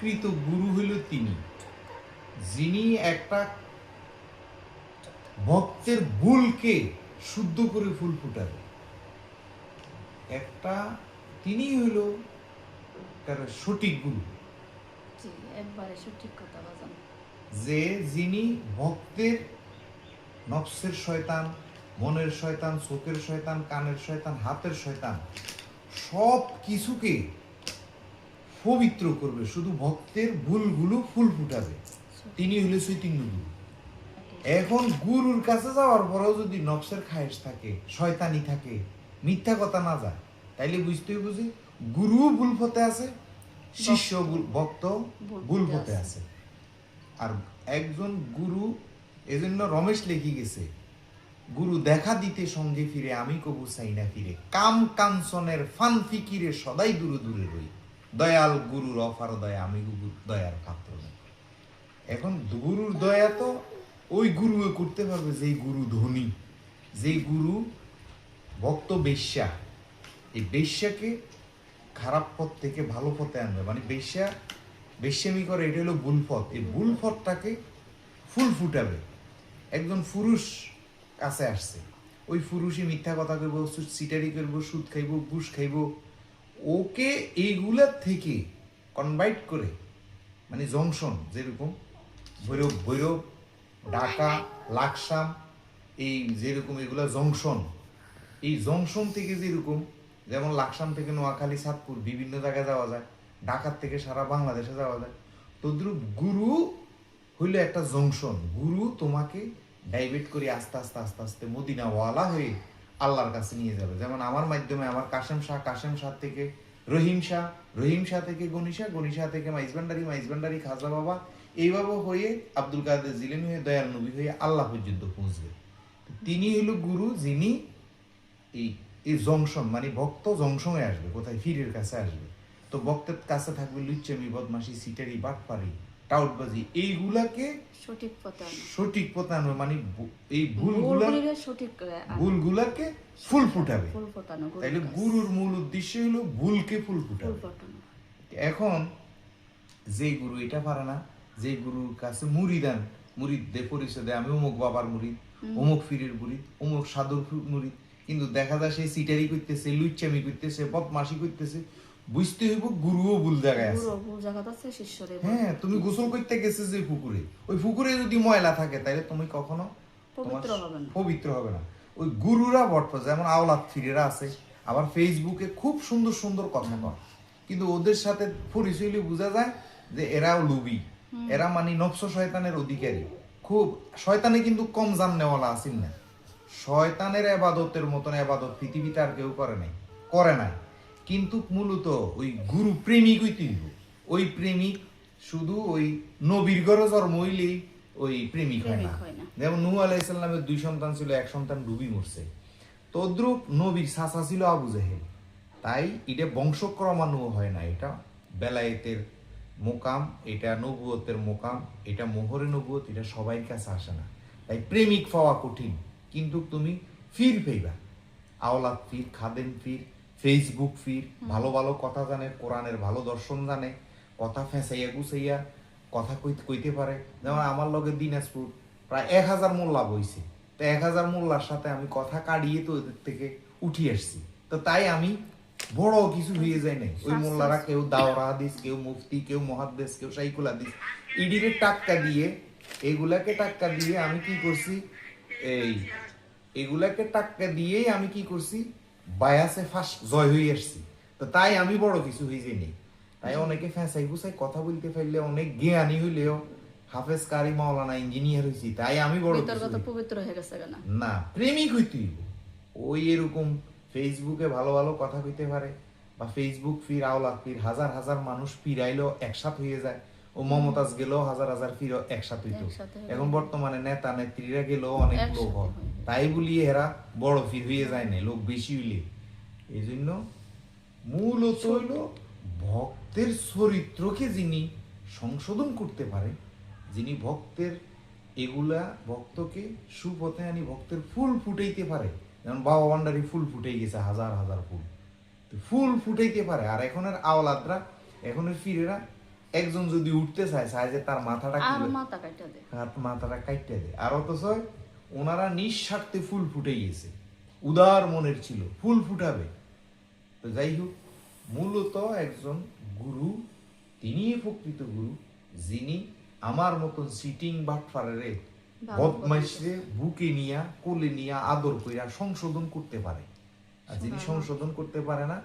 প্রকৃত গুরু হইল তিনি যিনি একটা ভক্তের ভুলকে শুদ্ধ করে ফুল ফুটাবে। একটা তিনি হইল তার সঠিক গুরু। একবারে সঠিক কথা বাজান যে যিনি ভক্তের নফসের শয়তান মনের শয়তান চোখের শয়তান কানের শয়তান হাতের শয়তান সব কিছুকে পবিত্র করবে শুধু ভক্তের ভুলগুলো ফুল ফুটাবে। তিনি হলে চৈতন্য গুরু। এখন গুরুর কাছে যাওয়ার পরেও যদি নফসের খায়েশ থাকে শয়তানি থাকে মিথ্যা কথা না যায় তাইলে বুঝতে বুঝি গুরু ভুল পথে আছে শিষ্য ভক্ত ভুল পথে আছে। আর একজন গুরু এজন্য রমেশ লেখি গেছে গুরু দেখা দিতে সঙ্গে ফিরে আমি কবু চাই না ফিরে। কাম কাঞ্চনের ফান ফিকিরে সদাই দূরে দূরে রই। দয়াল গুরুর অফার দয়া, আমি দয়ার পাত্র। এখন গুরুর দয়া তো ওই গুরু করতে পারবে, যেই গুরু ধনী, যেই গুরু ভক্ত বেশ্যা। এই বেশ্যাকে খারাপ পথ থেকে ভালো পথে আনবে। মানে বেশ্যা, বেশ্যামি করে, এটা হলো ভুল পথ। এই ভুল পথটাকে ফুল ফুটাবে। একজন পুরুষ কাছে আসছে। ওই পুরুষই মিথ্যা কথা কইব সিটারি করব সুদ খাইব, ঘুষ খাইব ওকে এইগুলার থেকে কনভাইট করে মানে জংশন যেরকম, ভৈরব ভৈরব, ঢাকা, লাকসাম, এই যেরকম এগুলা জংশন, এই জংশন থেকে যেরকম, যেমন লাকসাম থেকে নোয়াখালী, সাতপুর বিভিন্ন জায়গায় যাওয়া যায়, ঢাকার থেকে সারা বাংলাদেশে যাওয়া যায়, তদ্রুপ গুরু হইল একটা জংশন, গুরু তোমাকে ডাইভেট করে আস্তে আস্তে আস্তে আস্তে মদিনাওয়ালা হয়ে আল্লাহর কাছে নিয়ে যাবে। যেমন আমার মাধ্যমে আমার কাশেম শাহ কাশেম শাহ থেকে রহিম শাহ রহিম শাহ থেকে গনিশা গনিশা থেকে মাইজবান্ডারি মাইজবান্ডারি খাজা বাবা, এইভাবে হয়ে আব্দুল কাদের জিলেন হয়ে, দয়াল নবী হয়ে আল্লাহ পর্যন্ত পৌঁছবে। তিনি হলো গুরু যিনি এই এই জংশন মানে ভক্ত জংশনে আসবে, কোথায়? ফিরের কাছে আসবে। তো ভক্তের কাছে থাকবে লুচ্চামি বদমাসি সিটারি, বাটপারি। টাউটবাজি এইগুলাকে সঠিক পথে সঠিক পথে আনবে মানে এই ভুলগুলা সঠিক ভুলগুলাকে ফুল ফুটাবে। ফুল ফোটানো তাইলে গুরুর মূল উদ্দেশ্য হলো ভুলকে ফুল ফুটাবে এখন যে গুরু এটা পারে না যে গুরুর কাছে মুরিদান মুরিদ দে পরিচয় দেয় আমি অমুক বাবার মুরিদ অমুক ফিরের মুরিদ অমুক সাধুর মুরিদ। কিন্তু দেখা যায় সে সিটারি করতেছে লুচ্চামি করতেছে বদমাসি করতেছে বুঝতে হইব গুরুও ভুল জায়গায় আছে। গুরু ভুল জায়গাত আছে শিষ্যরে হ্যাঁ তুমি গোসল করতে গেছে যে পুকুরে। ওই পুকুরে যদি ময়লা থাকে তাহলে তুমি কখনো পবিত্র হবে না। পবিত্র হবে না। ওই গুরুরা বটপ যেমন আওলাদ ফিরেরা আছে আবার ফেসবুকে খুব সুন্দর সুন্দর কথা কয়। কিন্তু ওদের সাথে পরিচয় বোঝা যায় যে এরাও লুবি। এরা মানে নফস শয়তানের অধিকারী। খুব শয়তানে কিন্তু কম জাননেওয়ালা আসেন না। শয়তানের আবাদতের মতন আবাদত পৃথিবীতে আর কেউ করে নাই। করে নাই। কিন্তু মূলত ওই গুরু প্রেমিকই তুইব ওই প্রেমিক শুধু ওই নবীর ঘরে জন্ম হইলেই ওই প্রেমিক হয় না। প্রেমিক না। যেমন নূহ আলাইসাল্লামের দুই সন্তান ছিল এক সন্তান ডুবি মরছে। তদ্রুপ নবীর চাচা ছিল আবু জাহেল। তাই এটা বংশক্রমাণু হয় না এটা বেলায়েতের মোকাম এটা নবুয়তের মোকাম এটা মোহরে নবুয়ত এটা সবাই কাছে আসে না। তাই প্রেমিক পাওয়া কঠিন কিন্তু তুমি ফির পেইবা আওলাদ ফির খাদেম ফির ফেসবুক ফির ভালো ভালো কথা জানে কোরআনের ভালো দর্শন জানে কথা ফেঁসাইয়া গুছাইয়া কথা কইতে কইতে পারে। যেমন আমার লগে দিনাজপুর প্রায় এক হাজার মোল্লা বইছে। তো এক হাজার মোল্লার সাথে আমি কথা কাটিয়ে তো ওদের থেকে উঠি আসছি। তো তাই আমি বড় কিছু হয়ে যায় নাই। ওই মোল্লারা কেউ দাওরা হাদিস কেউ মুফতি কেউ মহাদ্দেশ কেউ সাইকুল হাদিস ইডিরে টাক্কা দিয়ে এগুলাকে টাক্কা দিয়ে আমি কি করছি এই এগুলাকে টাক্কা দিয়েই আমি কি করছি বায়াসে ফার্স্ট জয় হয়ে আসছি তো তাই আমি বড় কিছু হয়ে যাইনি তাই অনেকে ফ্যাঁসাই গুছাই কথা বলতে পারলে অনেক জ্ঞানী হইলেও হাফেজ কারি মাওলানা ইঞ্জিনিয়ার হয়েছি তাই আমি বড়। পবিত্র হয়ে গেছে না প্রেমিক হইতে। ওই এরকম ফেসবুকে ভালো ভালো কথা কইতে পারে বা ফেসবুক ফির আওলাদ ফির হাজার হাজার মানুষ ফিরাইলো একসাথ হয়ে যায় ও মমতাজ গেলেও হাজার হাজার ফির একসাথ হইতো। এখন বর্তমানে নেতা নেত্রীরা গেলেও অনেক লোক হয়। তাই বলি এরা বড় ফির হয়ে যায় না লোক বেশি হইলে। এই জন্য মূলত হইল ভক্তের চরিত্রকে যিনি সংশোধন করতে পারে যিনি ভক্তের এগুলা ভক্তকে সুপথে আনি ভক্তের ফুল ফুটাইতে পারে। যেমন বাবা ভান্ডারি ফুল ফুটে গেছে হাজার হাজার ফুল। ফুল ফুটাইতে পারে। আর এখনের আওলাদরা এখনের ফিরেরা একজন যদি উঠতে চায় চায় যে তার মাথাটা আর মাথা কাটা হাত মাথাটা কাটতে দেয় আর অথচ ওনারা নিঃস্বার্থে ফুল ফুটে গেছে উদার মনের ছিল ফুল ফুটাবে। তো যাই হোক মূলত একজন গুরু তিনি প্রকৃত গুরু যিনি আমার মতন সিটিং বাটফারেরে ভালো বদমাইশরে বুকে নিয়া কোলে নিয়া আদর কইরা সংশোধন করতে পারে। আর যিনি সংশোধন করতে পারে না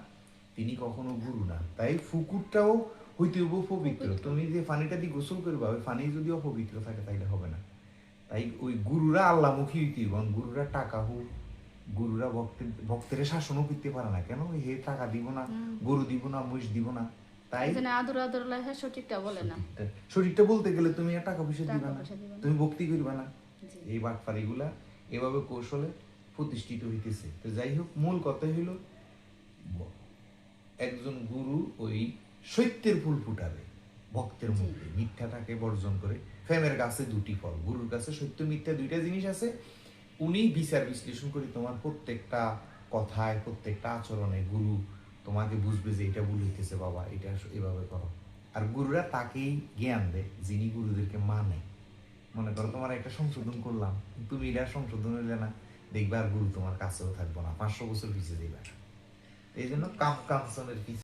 তিনি কখনো গুরু না। তাই ফুকুরটাও হইতে হইব পবিত্র। তুমি যে পানিটা দিয়ে গোসল করবা ওই পানি যদি অপবিত্র থাকে তাইলে হবে না। তাই ওই গুরুরা আল্লাহমুখী হইতে হইব গুরুরা টাকা হোক গুরুরা ভক্তের ভক্তের শাসনও করতে পারে না। কেন? হে টাকা দিব না গরু দিব না মহিষ দিব না। তাই আদর আদর সঠিকটা বলে না। বলতে গেলে তুমি আর টাকা পয়সা দিবা না। তুমি ভক্তি করবা না। এই বাটপাড়িগুলা এভাবে কৌশলে প্রতিষ্ঠিত হইতেছে। তো যাই হোক মূল কথা হইল একজন গুরু ওই সত্যের ফুল ফুটাবে। ভক্তের। মধ্যে মিথ্যাটাকে বর্জন করে ফেমের কাছে দুটি ফল গুরুর কাছে সত্য মিথ্যা দুইটা জিনিস আছে। উনি বিচার বিশ্লেষণ করে তোমার প্রত্যেকটা কথায় প্রত্যেকটা আচরণে গুরু তোমাকে বুঝবে যে এটা ভুল হইতেছে বাবা এটা এভাবে করো। আর গুরুরা তাকেই জ্ঞান দেয় যিনি গুরুদেরকে মানে। মনে করো তোমার একটা সংশোধন করলাম তুমি এটা সংশোধন হইলে না দেখবে আর গুরু তোমার কাছেও থাকব না পাঁচশো বছর পিছিয়ে দিবে এই জন্য কাম কামসনের পিছিয়ে